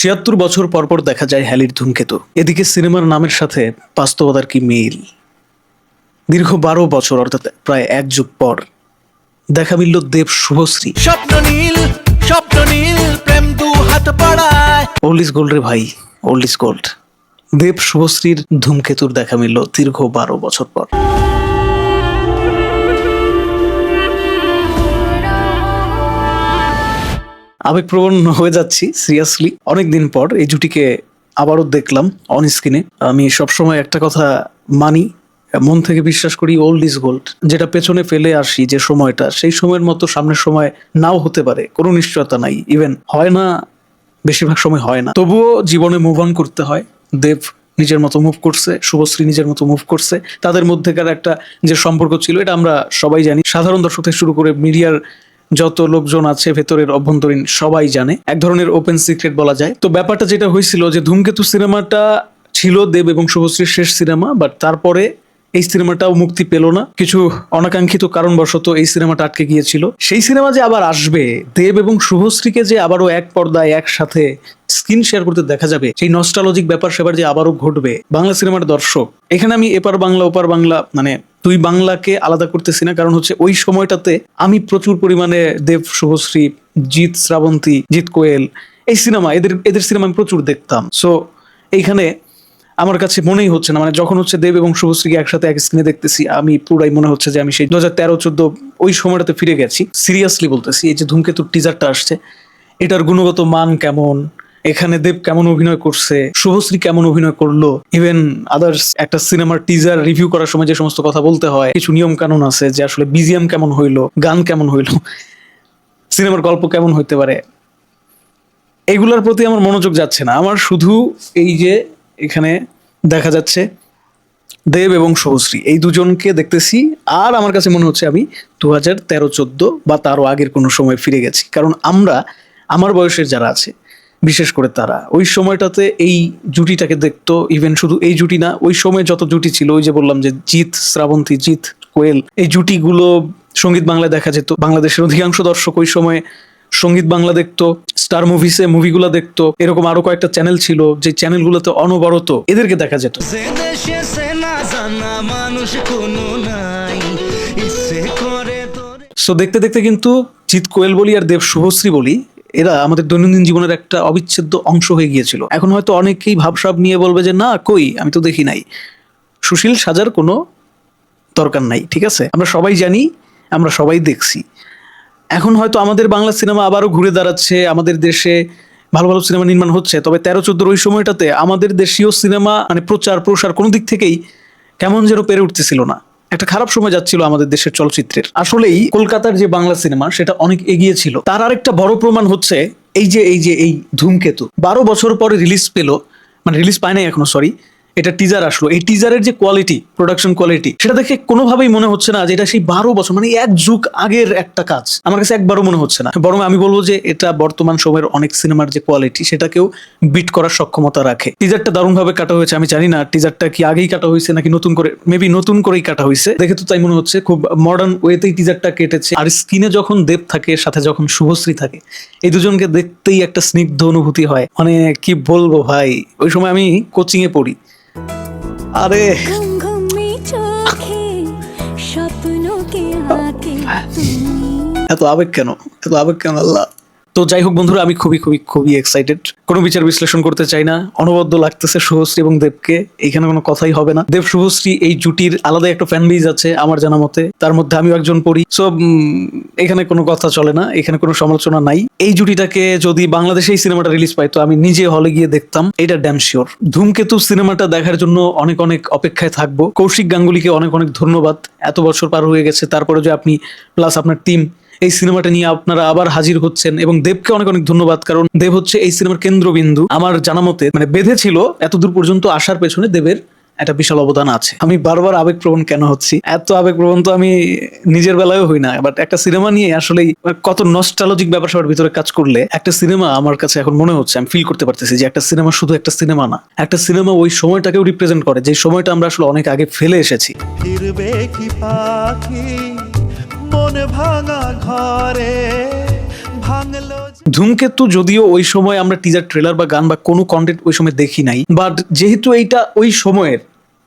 ছিয়াত্তর বছর পরপর দেখা যায় হ্যালির ধূমকেতু। এদিকে সিনেমার নামের সাথে বাস্তবতার কি মিল? দীর্ঘ বারো বছর অর্থাৎ প্রায় এক যুগ পর দেখা মিলল দেব শুভশ্রী। স্বপ্ন নীল স্বপ্ন নীল প্রেম দু হাত পাড়ায়। ওল্ড ইজ গোল্ড রে ভাই ওল্ড ইজ গোল্ড দেব শুভশ্রীর ধূমকেতুর দেখা মিলল দীর্ঘ বারো বছর পর। আবেগপ্রবণ হয়ে যাচ্ছি সিরিয়াসলি অনেকদিন পর এই জুটিকে আবারও দেখলাম অন স্ক্রিনে আমি সবসময় একটা কথা মানি, মন থেকে বিশ্বাস করি ওল্ড ইজ গোল্ড যেটা পেছনে ফেলে আসি যে সময়টা, সেই সময়ের মতো সামনের সময় নাও হতে পারে, কোনো নিশ্চয়তা নাই। ইভেন হয় না, বেশিরভাগ সময় হয় না। তবুও জীবনে মুভ অন করতে হয়। দেব নিজের মতো মুভ করছে, শুভশ্রী নিজের মতো মুভ করছে। তাদের মধ্যেকার একটা যে সম্পর্ক ছিল, এটা আমরা সবাই জানি। সাধারণ দর্শক থেকে শুরু করে মিডিয়ার যত লোকজন আছে ভেতরের অভ্যন্তরীণ সবাই জানে। এক ধরনের ওপেন সিক্রেট বলা যায়। তো ব্যাপারটা যেটা হয়েছিল যে ধূমকেতু সিনেমাটা ছিল দেব এবং শুভশ্রীর শেষ সিনেমা বাট তারপরে এই সিনেমাটাও মুক্তি পেল না। কিছু অনাকাঙ্ক্ষিত কারণবশত এই সিনেমাটা আটকে গিয়েছিল। সেই সিনেমা যে আবার আসবে, দেব এবং শুভশ্রীকে যে আবারও এক পর্দায় একসাথে স্ক্রিন শেয়ার করতে দেখা যাবে, সেই নস্টালজিক ব্যাপার সেবার যে আবারও ঘটবে, বাংলা সিনেমার দর্শক। এখানে আমি এপার বাংলা, ওপার বাংলা মানে দুই বাংলাকে আলাদা করতেছি না, কারণ হচ্ছে ওই সময়টাতে আমি প্রচুর পরিমাণে দেব, শুভশ্রী, জিৎ, শ্রাবন্তী, জিৎ কোয়েল, এই সিনেমা, এদের এদের সিনেমা আমি প্রচুর দেখতাম। সো এইখানে আমার কাছে মনেই হচ্ছে না মানে যখন হচ্ছে দেব এবং শুভশ্রীকে একসাথে এক স্ক্রিনে দেখতেছি, আমি পুরাই মনে হচ্ছে যে আমি সেই দু হাজার তেরো, চোদ্দ, ওই সময়টাতে ফিরে গেছি। সিরিয়াসলি বলতেছি, এই যে ধূমকেতুর টিজারটা আসছে, এটার গুণগত মান কেমন? এখানে দেব কেমন অভিনয় করছে, শুভশ্রী কেমন অভিনয় করল ইভেন আদার্স একটা সিনেমার টিজার রিভিউ করার সময় যে সমস্ত কথা বলতে হয়, কিছু নিয়ম কানুন আছে যে আসলে বিজিএম কেমন হইল, গান কেমন হইল সিনেমার গল্প কেমন হইতে পারে, এগুলোর প্রতি আমার মনোযোগ যাচ্ছে না। আমার শুধু এই যে এখানে দেখা যাচ্ছে দেব এবং শুভশ্রী, এই দুজনকে দেখতেছি, আর আমার কাছে মনে হচ্ছে আমি দু হাজার তেরো চোদ্দ বা তারও আগের কোনো সময় ফিরে গেছি। কারণ আমরা, আমার বয়সের যারা আছে বিশেষ করে তারা। ওই সময়টাতে এই জুটিটাকে দেখতো ইভেন শুধু এই জুটি না ওই সময় যত জুটি ছিল ওই যে বললাম যে জিৎ শ্রাবন্তী জিৎ কোয়েল এই জুটিগুলো সংগীত বাংলায় দেখা যেত। বাংলাদেশের অধিকাংশ দর্শক ওই সময় সংগীত বাংলা দেখতো স্টার মুভিসে মুভিগুলো দেখতো। এরকম আরও কয়েকটা চ্যানেল ছিল যে চ্যানেলগুলোতে অনবরত এদেরকে দেখা যেত। সো দেখতে দেখতে কিন্তু জিৎ কোয়েল বলি আর দেব শুভশ্রী বলি এরা আমাদের দৈনন্দিন জীবনের একটা অবিচ্ছেদ্য অংশ হয়ে গিয়েছিল। এখন হয়তো অনেকেই ভাবসাব নিয়ে বলবে যে, না, কই? আমি তো দেখি নাই। সুশীল সাজার কোনো দরকার নাই, ঠিক আছে? আমরা সবাই জানি, আমরা সবাই দেখছি। এখন হয়তো আমাদের বাংলা সিনেমা আবারও ঘুরে দাঁড়াচ্ছে, আমাদের দেশে ভালো ভালো সিনেমা নির্মাণ হচ্ছে, তবে তেরো চোদ্দোর ওই সময়টাতে আমাদের দেশীয় সিনেমা মানে প্রচার প্রসার কোনো দিক থেকেই কেমন যেন পেরে উঠতেছিল না। একটা খারাপ সময় যাচ্ছিল আমাদের দেশের চলচ্চিত্রের। আসলেই কলকাতার যে বাংলা সিনেমা, সেটা অনেক এগিয়ে ছিল। তার আরেকটা বড় প্রমাণ হচ্ছে এই যে এই যে এই ধূমকেতু। বারো বছর পরে রিলিজ পেল মানে রিলিজ পায় নাই এখনও সরি এটা টিজার আসলো। এই টিজারের যে কোয়ালিটি প্রোডাকশন কোয়ালিটি সেটা দেখে কোনোভাবেই মনে হচ্ছে না যে এটা সেই বারো বছর মানে এক যুগ আগের একটা কাজ। আমার কাছে একবারও মনে হচ্ছে না। বরং আমি বলব যে এটা বর্তমান সময়ের অনেক সিনেমার যে কোয়ালিটি সেটাকেও বিট করার সক্ষমতা রাখে। টিজারটা দারুণভাবে কাটা হয়েছে, আমি জানি না টিজারটা কি আগেই কাটা হয়েছে নাকি নতুন করে মেবি নতুন করেই কাটা হয়েছে। দেখে তো তাই মনে হচ্ছে, খুব মডার্ন ওয়েতেই টিজারটা কেটেছে। আর স্ক্রিনে যখন দেব থাকে, সাথে যখন শুভশ্রী থাকে, এই দুজনকে দেখতেই একটা স্নিগ্ধ অনুভূতি হয়। মানে কি বলব ভাই? ওই সময় আমি কোচিং এ পড়ি। আরে। তুমি। এত আবেগ কেন? এত আবেগ কেন আল্লাহ? তো যাই হোক বন্ধুরা, আমি খুবই খুবই খুবই এক্সাইটেড কোনো বিচার বিশ্লেষণ করতে চাই না। অনবদ্য লাগতেছে শুভশ্রী এবং দেবকে। এখানে কোনো কথাই হবে না। দেব, শুভশ্রী এই জুটির আলাদা একটা ফ্যান বেজ আছে আমার জানা মতে। তার মধ্যে আমিও একজন পড়ি। সো এখানে কোনো কথা চলে না। এখানে কোনো সমালোচনা নাই। এই জুটিটাকে যদি বাংলাদেশে এই সিনেমাটা রিলিজ পাই তো আমি নিজে হলে গিয়ে দেখতাম। এটা ড্যাম শিওর ধূমকেতু সিনেমাটা দেখার জন্য অনেক অনেক অপেক্ষায় থাকব। কৌশিক গাঙ্গুলিকে অনেক অনেক ধন্যবাদ। এত বছর পার হয়ে গেছে। তারপরে যে আপনি প্লাস আপনার টিম এই সিনেমাটা নিয়ে আপনারা আবার হাজির হচ্ছেন এবং দেবকে অনেক অনেক ধন্যবাদ, কারণ দেব হচ্ছে এই সিনেমার কেন্দ্রবিন্দু। আমার জানা মতে মানে বেঁধে ছিল এতদূর পর্যন্ত আসার পেছনে দেবের একটা বিশাল অবদান আছে। আমি বারবার আবেগপ্রবণ কেন হচ্ছি? এত আবেগপ্রবণ তো আমি নিজের বেলায়ও হই না বাট একটা সিনেমা নিয়ে আসলে কত নস্টালজিক ব্যাপার সবার ভিতরে কাজ করলে একটা সিনেমা আমার কাছে এখন মনে হচ্ছে, আমি ফিল করতে পারতেছি যে একটা সিনেমা শুধু একটা সিনেমা না, একটা সিনেমা ওই সময়টাকেও রিপ্রেজেন্ট করে, যে সময়টা আমরা আসলে অনেক আগে ফেলে এসেছি। ফিরবে কি পাখি? ভাঙা ঘরে ধূমকেতু যদিও ওই সময় আমরা টিজার ট্রেলার বা গান বা কোনো কন্টেন্ট ওই সময় দেখি নাই বাট যেহেতু এইটা ওই সময়ের,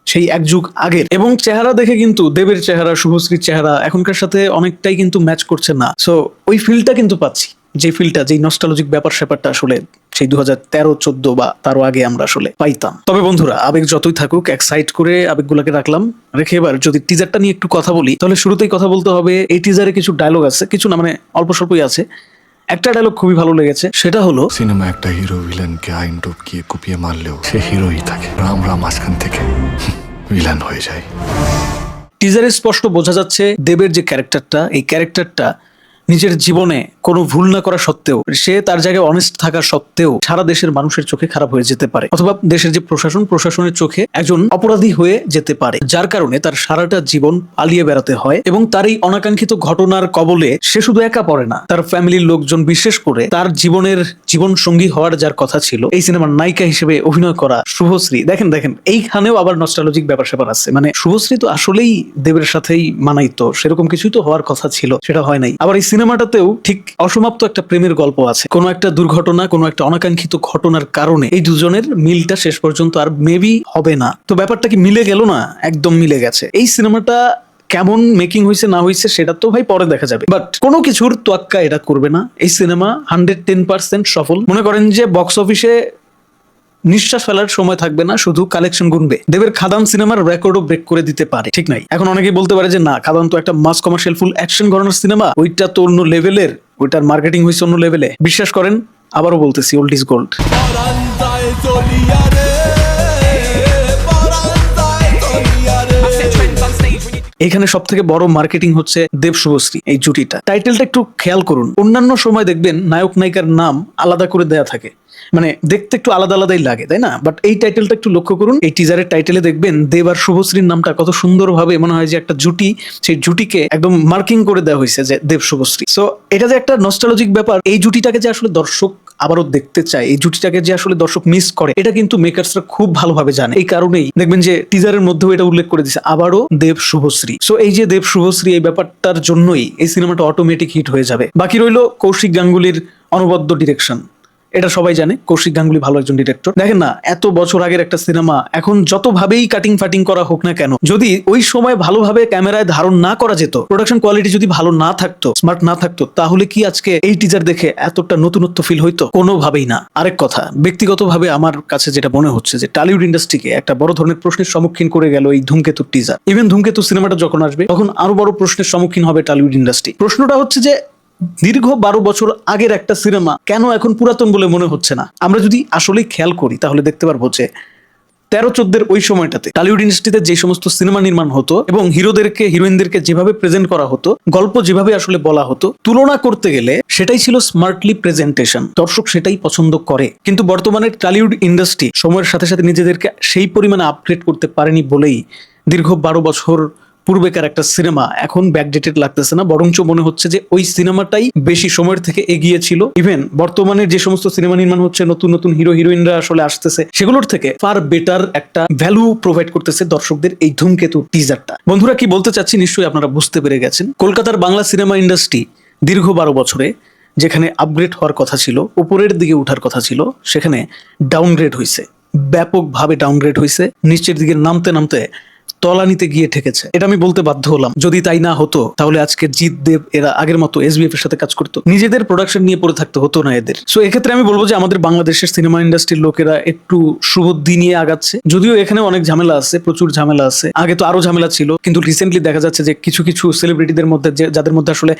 সেই এক যুগ আগের, এবং চেহারা দেখে কিন্তু দেবের চেহারা, শুভশ্রীর চেহারা এখনকার সাথে অনেকটাই কিন্তু ম্যাচ করছে না। সো ওই ফিলটা কিন্তু পাচ্ছি, যে ফিলটা যে নস্টালজিক ব্যাপার স্যাপারটা আসলে সেই দু হাজার তেরো চোদ্দ বা তারও আগে আমরা আসলে পাইতাম। তবে বন্ধুরা আবেগ যতই থাকুক এক সাইড করে আবেগগুলোকে রাখলাম। রেখে এবার যদি টিজারটা নিয়ে একটু কথা বলি তাহলে শুরুতেই কথা বলতে হবে এই টিজারে কিছু ডায়লগ আছে কিছু না মানে অল্প স্বল্পই আছে। একটা ডায়লগ খুবই ভালো লেগেছে সেটা হলো সিনেমা একটা হিরো ভিলেনকে আইন টপকিয়ে কুপিয়ে মারলেও সে হিরোই থাকে। রাম রাম মাঝখান থেকে ভিলেন হয়ে যায়। টিজারে স্পষ্ট বোঝা যাচ্ছে দেবের যে ক্যারেক্টারটা এই ক্যারেক্টারটা নিজের জীবনে কোনো ভুল না করা সত্ত্বেও, সে তার জায়গায় অনেস্ট থাকা সত্ত্বেও সারা দেশের মানুষের চোখে খারাপ হয়ে যেতে পারে। অথবা দেশের যে প্রশাসন, প্রশাসনের চোখে একজন অপরাধী হয়ে যেতে পারে, যার কারণে তার সারাটা জীবন পালিয়ে বেড়াতে হয় এবং তার এই অনাকাঙ্ক্ষিত ঘটনার কবলে সে শুধু একা পড়ে না, তার ফ্যামিলির লোকজন বিশেষ করে তার জীবনের জীবন সঙ্গী হওয়ার যার কথা ছিল, এই সিনেমার নায়িকা হিসেবে অভিনয় করা শুভশ্রী। দেখেন দেখেন, এইখানেও আবার নস্টালজিক ব্যাপার স্যাপার আছে। মানে শুভশ্রী তো আসলেই দেবের সাথেই মানাইতো সেরকম কিছুই তো হওয়ার কথা ছিল, সেটা হয় নাই। আবার এই সিনেমাটাতেও ঠিক অসমাপ্ত একটা প্রেমের গল্প আছে। কোনো একটা দুর্ঘটনা, কোনো একটা অনাকাঙ্ক্ষিত ঘটনার কারণে এই দুজনের মিলটা শেষ পর্যন্ত আর মেবি হবে না। তো ব্যাপারটা কি মিলে গেল না? একদম মিলে গেছে। এই সিনেমাটা কেমন মেকিং হয়েছে না হয়েছে সেটা তো ভাই পরে দেখা যাবে। বাট কোনো কিছুর তোয়াক্কা এটা করবে না। এই সিনেমা হান্ড্রেড টেন পার্সেন্ট সফল। মনে করেন যে বক্স অফিসে নিঃশ্বাস ফেলার সময় থাকবে না শুধু কালেকশন গুনবে। দেবের খাদান সিনেমার রেকর্ডও ব্রেক করে দিতে পারে। ঠিক নাই। এখন অনেকেই বলতে পারে যে না খাদান তো একটা মাস কমার্শিয়াল ফুল অ্যাকশন ঘরানার সিনেমা ওইটা তো অন্য লেভেলের ওইটার মার্কেটিং হয়েছে অন্য লেভেলে বিশ্বাস করেন আবারও বলতেছি ওল্ড ইজ গোল্ড এখানে সব থেকে বড় মার্কেটিং হচ্ছে দেব শুভশ্রী এই জুটিটা। টাইটেলটা একটু খেয়াল করুন। অন্যান্য সময় দেখবেন নায়ক নায়িকার নাম আলাদা করে দেয়া থাকে। মানে দেখতে একটু আলাদা আলাদাই লাগে, তাই না? বাট এই টাইটেলটা একটু লক্ষ্য করুন। এই টিজারের টাইটেলে দেখবেন দেব আর শুভশ্রীর নামটা কত সুন্দরভাবে মনে হয় যে একটা জুটি, সেই জুটিকে একদম মার্কিং করে দেওয়া হয়েছে যে দেব শুভশ্রী। সো এটা যে একটা নস্টালজিক ব্যাপার, এই জুটিটাকে যে আসলে দর্শক আবারও দেখতে চায়, এই জুটিটাকে যে আসলে দর্শক মিস করে, এটা কিন্তু মেকার্সরা খুব ভালোভাবে জানে। এই কারণেই দেখবেন যে টিজারের মধ্যেও এটা উল্লেখ করে দিচ্ছে আবারও দেব শুভশ্রী। সো এই যে দেব শুভশ্রী এই ব্যাপারটার জন্যই এই সিনেমাটা অটোমেটিক হিট হয়ে যাবে। বাকি রইল কৌশিক গাঙ্গুলির অনবদ্য ডিরেকশন এটা সবাই জানে, কৌশিক গাঙ্গুলি ভালো একজন ডিরেক্টর দেখেন না, এত বছর আগের একটা সিনেমা, এখন যতভাবেই কাটিং ফাটিং করা হোক না কেন, যদি ওই সময় ভালোভাবে ক্যামেরায় ধারণ না করা যেত প্রোডাকশন কোয়ালিটি যদি ভালো না থাকতো স্মার্ট না থাকতো, তাহলে কি আজকে এই টিজার দেখে এতটা নতুনত্ব ফিল হইতো? কোনোভাবেই না। আরেক কথা, ব্যক্তিগতভাবে আমার কাছে যেটা মনে হচ্ছে যে টালিউড ইন্ডাস্ট্রিকে একটা বড় ধরনের প্রশ্নের সম্মুখীন করে গেল এই ধূমকেতুর টিজার ইভেন ধূমকেতু সিনেমাটা যখন আসবে, তখন আরও বড় প্রশ্নের সম্মুখীন হবে টালিউড ইন্ডাস্ট্রি প্রশ্নটা হচ্ছে যে দীর্ঘ বারো বছর আগের একটা সিনেমা কেন এখন পুরাতন বলে মনে হচ্ছে না? আমরা যদি আসলেই খেয়াল করি, তাহলে দেখতে পারব যে তেরো চোদ্দের ওই সময়টাতে টলিউড ইন্ডাস্ট্রিতে যে সমস্ত সিনেমা নির্মাণ হতো এবং হিরোদেরকে, হিরোইনদেরকে যেভাবে প্রেজেন্ট করা হতো, গল্প যেভাবে আসলে বলা হতো, তুলনা করতে গেলে সেটাই ছিল স্মার্টলি প্রেজেন্টেশন দর্শক সেটাই পছন্দ করে। কিন্তু বর্তমানে টলিউড ইন্ডাস্ট্রি সময়ের সাথে সাথে নিজেদেরকে সেই পরিমাণে আপগ্রেড করতে পারেনি বলেই দীর্ঘ বারো বছর পূর্বেকার একটা সিনেমা এখন ব্যাকডেটেড লাগতেছে না, বরঞ্চ মনে হচ্ছে যে ওই সিনেমাটাই বেশি সময়ের থেকে এগিয়ে ছিল। ইভেন বর্তমানে যে সমস্ত সিনেমা নির্মাণ হচ্ছে, নতুন নতুন হিরো হিরোইনরা আসলে আসতেছে, সেগুলোর থেকে ফার বেটার একটা ভ্যালু প্রোভাইড করতেছে দর্শকদের এই ধূমকেতু টিজারটা বন্ধুরা, কি বলতে চাচ্ছি নিশ্চয়ই আপনারা বুঝতে পেরে গেছেন। কলকাতার বাংলা সিনেমা ইন্ডাস্ট্রি দীর্ঘ বারো বছরে যেখানে আপগ্রেড হওয়ার কথা ছিল, উপরের দিকে ওঠার কথা ছিল, সেখানে ডাউনগ্রেড হয়েছে ব্যাপকভাবে ডাউনগ্রেড হয়েছে নিচের দিকে নামতে নামতে তলানিতে গিয়ে ঠেকেছে। এটা আমি বলতে বাধ্য হলাম। যদি তাই না হতো, তাহলে আজকে জিৎ দেব এরা আগের মতো এসবিএফ এর সাথে কাজ করতো। নিজেদের প্রোডাকশন নিয়ে পড়ে থাকতে হতো না এদের। সো এক্ষেত্রে আমি বলব যে আমাদের বাংলাদেশের সিনেমা ইন্ডাস্ট্রির লোকেরা একটু সুবুদ্ধি নিয়ে আগাচ্ছে। যদিও এখানে অনেক ঝামেলা আছে, প্রচুর ঝামেলা আছে। আগে তো আরও ঝামেলা ছিল, কিন্তু রিসেন্টলি দেখা যাচ্ছে যে কিছু কিছু সেলিব্রিটিদের মধ্যে যাদের মধ্যে আসলে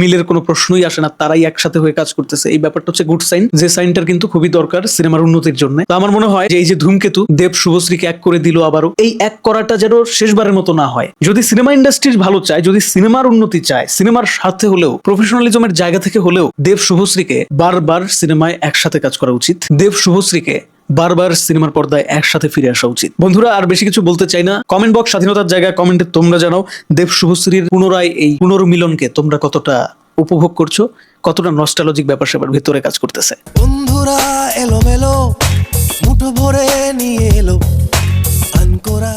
মিলের কোনো প্রশ্নই আসে না, তারাই একসাথে হয়ে কাজ করতেছে। এই ব্যাপারটা হচ্ছে গুড সাইন যে সাইনটার কিন্তু খুবই দরকার সিনেমার উন্নতির জন্য। তো আমার মনে হয় যে এই যে ধূমকেতু, দেব শুভশ্রীকে এক করে দিল আবারও। এই এক করাটা যেন শেষবারের মতো না হয়। যদি সিনেমা ইন্ডাস্ট্রির ভালো চায়, যদি সিনেমার উন্নতি চায়, সিনেমার স্বার্থে হলেও, প্রফেশনালিজমের জায়গা থেকে হলেও দেব শুভশ্রীকে বারবার সিনেমায় একসাথে কাজ করা উচিত। দেব শুভশ্রীকে বারবার সিনেমার পর্দায় একসাথে ফিরে আসা উচিত। বন্ধুরা, আর বেশি কিছু বলতে চাই না। কমেন্ট বক্স, স্বাধীনতার জায়গায় কমেন্টে তোমরা জানাও দেব শুভশ্রীর পুনরায় এই পুনর্মিলনকে তোমরা কতটা উপভোগ করছ, কতটা নস্টালজিক ব্যাপার স্যাপার ভেতরে কাজ করতেছে। বন্ধুরা, এলোমেলো মুঠো ভরে নিয়ে এলো, আনকোরা।